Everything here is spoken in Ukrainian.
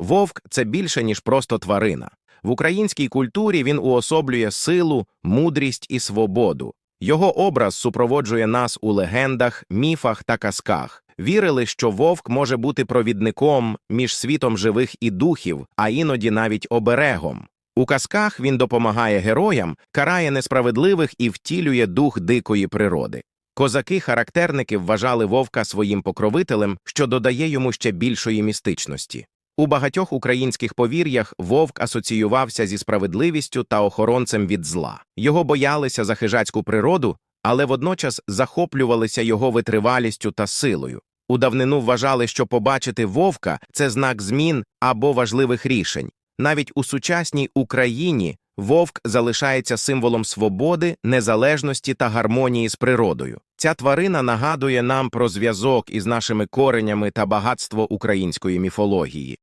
Вовк це більше, ніж просто тварина. В українській культурі він уособлює силу, мудрість і свободу. Його образ супроводжує нас у легендах, міфах та казках. Вірили, що вовк може бути провідником між світом живих і духів, а іноді навіть оберегом. У казках він допомагає героям, карає несправедливих і втілює дух дикої природи. Козаки-характерники вважали вовка своїм покровителем, що додає йому ще більшої містичності. У багатьох українських повір'ях вовк асоціювався зі справедливістю та охоронцем від зла. Його боялися за хижацьку природу, але водночас захоплювалися його витривалістю та силою. У давнину вважали, що побачити вовка це знак змін або важливих рішень. Навіть у сучасній Україні вовк залишається символом свободи, незалежності та гармонії з природою. Ця тварина нагадує нам про зв'язок із нашими коренями та багатство української міфології.